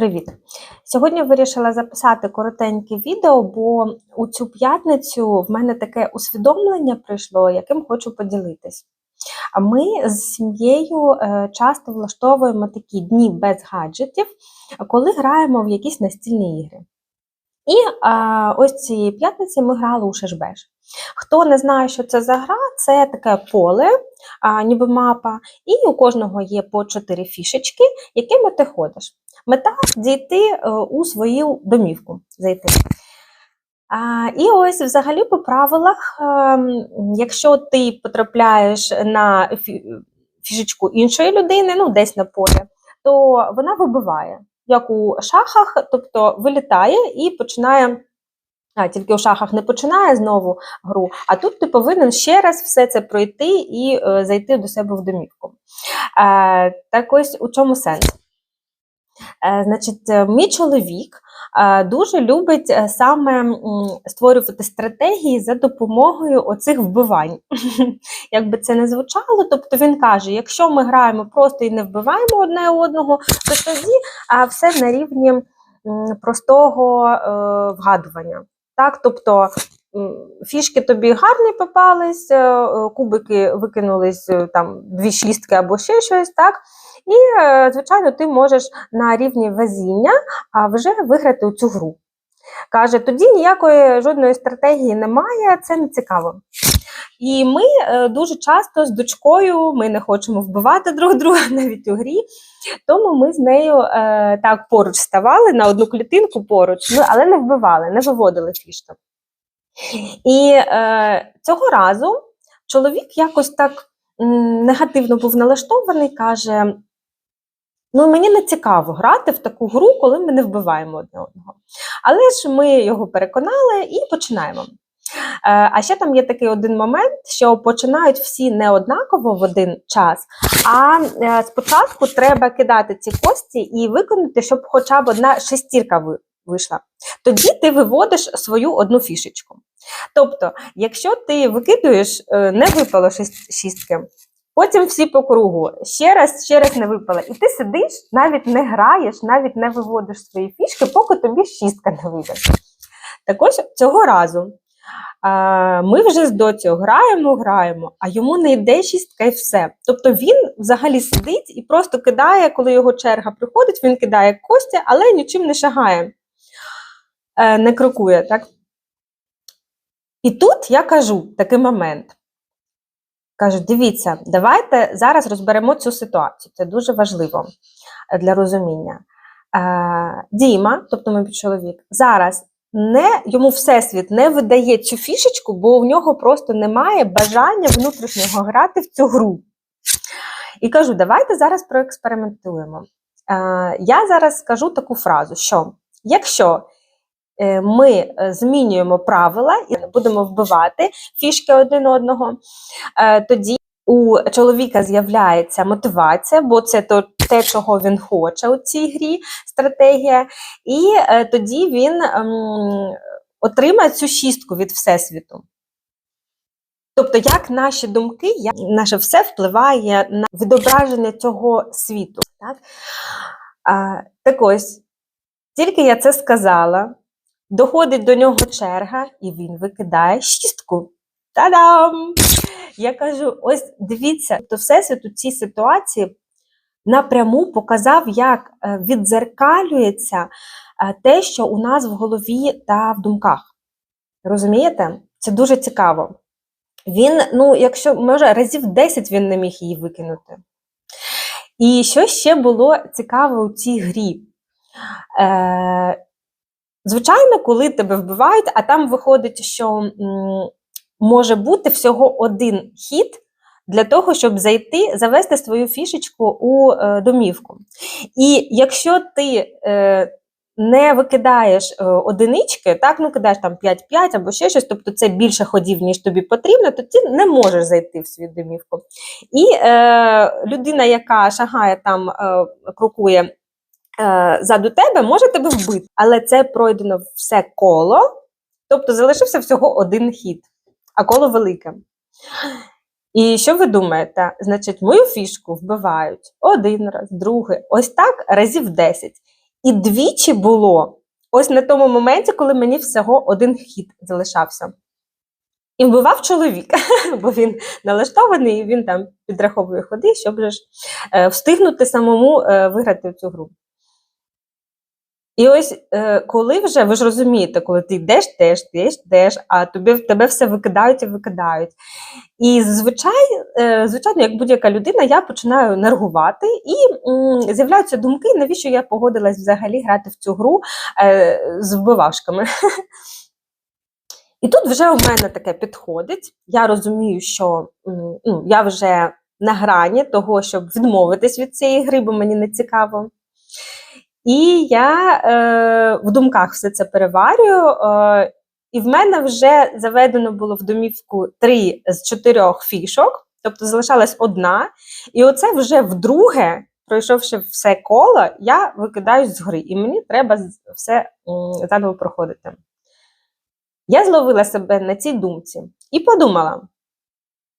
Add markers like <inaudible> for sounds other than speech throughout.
Привіт! Сьогодні вирішила записати коротеньке відео, бо у цю п'ятницю в мене таке усвідомлення прийшло, яким хочу поділитись. А ми з сім'єю е, часто влаштовуємо такі дні без гаджетів, коли граємо в якісь настільні ігри. І а, ось цієї п'ятниці ми грали у шешбеш. Хто не знає, що це за гра, це таке поле, а, ніби мапа, і у кожного є по чотири фішечки, якими ти ходиш. Мета дійти е, у свою домівку. зайти. І ось взагалі по правилах, ем, якщо ти потрапляєш на фі- фішечку іншої людини, ну десь на полі, то вона вибиває, як у шахах, тобто вилітає і починає. А, тільки у шахах не починає знову гру, а тут ти повинен ще раз все це пройти і е, зайти до себе в домівку. Е, так ось у чому сенс? Е, Значить, е, мій чоловік е, дуже любить саме створювати стратегії за допомогою оцих вбивань. <laughs> Як би це не звучало, тобто він каже: якщо ми граємо просто і не вбиваємо одне одного, то тоді все на рівні простого вгадування. Так, тобто фішки тобі гарні попались, кубики викинулись там дві шістки або ще щось, так. І, е, звичайно, ти можеш на рівні везіння вже виграти цю гру. Каже, тоді ніякої жодної стратегії немає, це не цікаво. І ми е, дуже часто з дочкою ми не хочемо вбивати друг друга <laughs> навіть у грі, тому ми з нею е, так поруч ставали на одну клітинку поруч, ну, але не вбивали, не виводили фішки. І е, цього разу чоловік якось так м, негативно був налаштований, каже: Ну, мені не цікаво грати в таку гру, коли ми не вбиваємо одне одного. Але ж ми його переконали і починаємо. Е, А ще там є такий один момент, що починають всі не однаково в один час, а е, спочатку треба кидати ці кості і виконати, щоб хоча б одна шестірка вийшла. Тоді ти виводиш свою одну фішечку. Тобто, якщо ти викидуєш, е, не випало шістки, Потім всі по кругу. Ще раз, ще раз не випала. І ти сидиш, навіть не граєш, навіть не виводиш свої фішки, поки тобі шістка не вийде. Так ось цього разу а, ми вже з доцю граємо, граємо, а йому не йде шістка і все. Тобто він взагалі сидить і просто кидає, коли його черга приходить, він кидає кості, але нічим не шагає, е, не крокує. Так? І тут я кажу такий момент. Кажу, дивіться, давайте зараз розберемо цю ситуацію. Це дуже важливо для розуміння. Е, Діма, тобто мій чоловік, зараз не, йому всесвіт не видає цю фішечку, бо у нього просто немає бажання внутрішнього грати в цю гру. І кажу, давайте зараз проекспериментуємо. Е, я зараз скажу таку фразу, що якщо ми е, змінюємо правила і будемо вбивати фішки один одного, е, тоді у чоловіка з'являється мотивація, бо це то, те, чого він хоче у цій грі, стратегія, і е, тоді він ем, отримає цю шістку від Всесвіту. Тобто, як наші думки, як наше все впливає на відображення цього світу. Так, а, так ось, тільки я це сказала, доходить до нього черга, і він викидає шістку. Та-дам! Я кажу: ось дивіться, то Всесвіт у цій ситуації напряму показав, як е, віддзеркалюється е, те, що у нас в голові та в думках. Розумієте? Це дуже цікаво. Він, ну, якщо може, разів 10 він не міг її викинути. І що ще було цікаво у цій грі? Е, звичайно, коли тебе вбивають, а там виходить, що може бути всього один хід для того, щоб зайти, завести свою фішечку у е, домівку. І якщо ти е, не викидаєш е, одинички, так, ну кидаєш там 5-5 або ще щось, тобто це більше ходів, ніж тобі потрібно, то ти не можеш зайти в свою домівку. І е, людина, яка шагає там, е, крокує заду тебе, може тебе вбити. Але це пройдено все коло, тобто залишився всього один хід, а коло велике. І що ви думаєте? Значить, мою фішку вбивають один раз, другий, ось так разів 10. І двічі було ось на тому моменті, коли мені всього один хід залишався. І вбивав чоловік, <laughs> бо він налаштований і він там підраховує ходи, щоб ж, е, встигнути самому е, виграти цю гру. І ось е, коли вже, ви ж розумієте, коли ти йдеш, йдеш, йдеш, йдеш, а тобі, тебе все викидають і викидають. І звичай, е, звичайно, як будь-яка людина, я починаю нервувати, і з'являються думки, навіщо я погодилась взагалі грати в цю гру е, з вбивашками. І тут вже у мене таке підходить. Я розумію, що ну, я вже на грані того, щоб відмовитись від цієї гри, бо мені не цікаво. І я е, в думках все це переварюю. Е, і в мене вже заведено було в домівку три з чотирьох фішок, тобто залишалась одна. І оце вже вдруге, пройшовши все коло, я викидаюсь з гри, і мені треба все заново проходити. Я зловила себе на цій думці і подумала: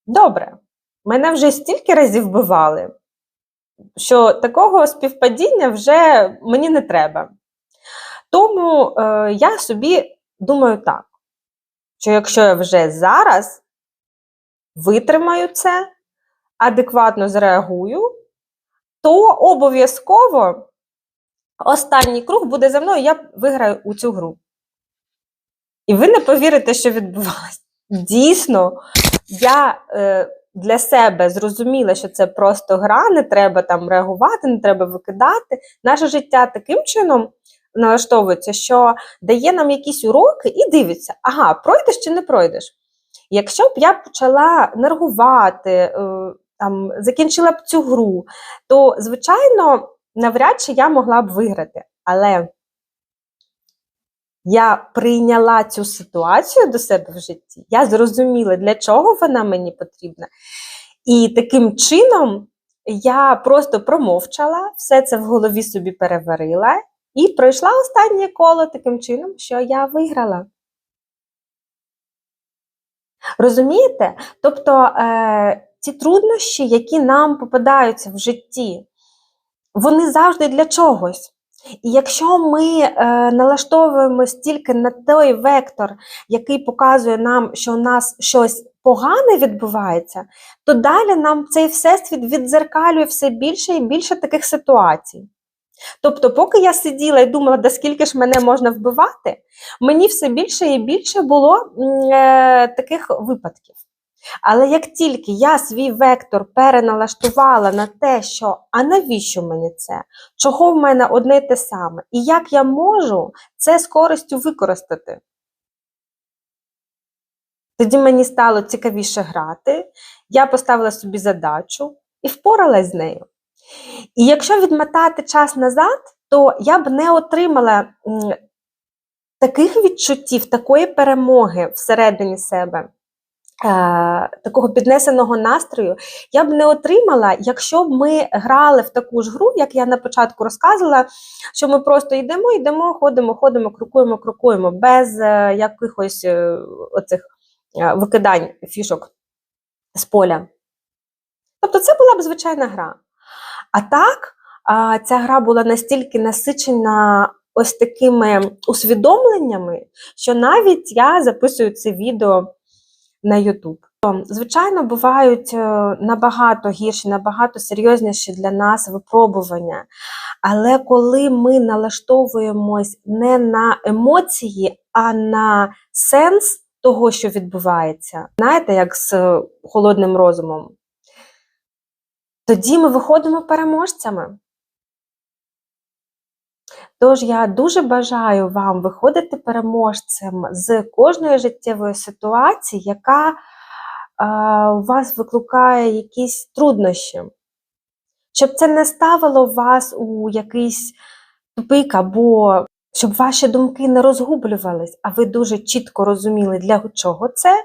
добре, мене вже стільки разів вбивали, що такого співпадіння вже мені не треба. Тому е, я собі думаю так, що якщо я вже зараз витримаю це, адекватно зреагую, то обов'язково останній круг буде за мною, я виграю у цю гру. І ви не повірите, що відбувалося. Дійсно, я е, для себе зрозуміла, що це просто гра, не треба там реагувати, не треба викидати. Наше життя таким чином налаштовується, що дає нам якісь уроки і дивиться, ага, пройдеш чи не пройдеш. Якщо б я почала нервувати, е, там, закінчила б цю гру, то, звичайно, навряд чи я могла б виграти. Але я прийняла цю ситуацію до себе в житті, я зрозуміла, для чого вона мені потрібна. І таким чином я просто промовчала, все це в голові собі переварила і пройшла останнє коло таким чином, що я виграла. Розумієте? Тобто е, ці труднощі, які нам попадаються в житті, вони завжди для чогось. І якщо ми е, налаштовуємось тільки на той вектор, який показує нам, що у нас щось погане відбувається, то далі нам цей всесвіт віддзеркалює все більше і більше таких ситуацій. Тобто, поки я сиділа і думала, да скільки ж мене можна вбивати, мені все більше і більше було е, таких випадків. Але як тільки я свій вектор переналаштувала на те, що а навіщо мені це? Чого в мене одне й те саме? І як я можу це з користю використати? Тоді мені стало цікавіше грати, я поставила собі задачу і впоралась з нею. І якщо відмотати час назад, то я б не отримала таких відчуттів, такої перемоги всередині себе, такого піднесеного настрою, я б не отримала, якщо б ми грали в таку ж гру, як я на початку розказувала, що ми просто йдемо, йдемо, ходимо, ходимо, крокуємо, крокуємо, без е, якихось е, оцих е, викидань фішок з поля. Тобто це була б звичайна гра. А так, ця гра була настільки насичена ось такими усвідомленнями, що навіть я записую це відео на YouTube. Звичайно, бувають е, набагато гірші, набагато серйозніші для нас випробування. Але коли ми налаштовуємось не на емоції, а на сенс того, що відбувається, знаєте, як з е, холодним розумом, тоді ми виходимо переможцями. Тож я дуже бажаю вам виходити переможцем з кожної життєвої ситуації, яка е, у вас викликає якісь труднощі, щоб це не ставило вас у якийсь тупик, або щоб ваші думки не розгублювались, а ви дуже чітко розуміли, для чого це,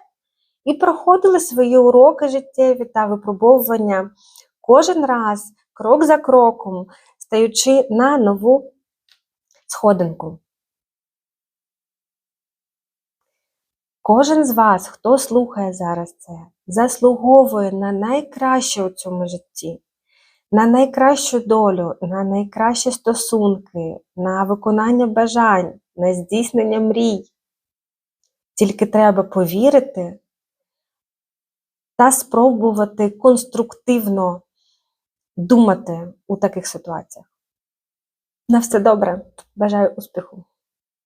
і проходили свої уроки життєві та випробовування кожен раз, крок за кроком, стаючи на нову сходинку. Кожен з вас, хто слухає зараз це, заслуговує на найкраще у цьому житті. на найкращу долю, на найкращі стосунки, на виконання бажань, на здійснення мрій. Тільки треба повірити та спробувати конструктивно думати у таких ситуаціях. На все добре. Бажаю успіху!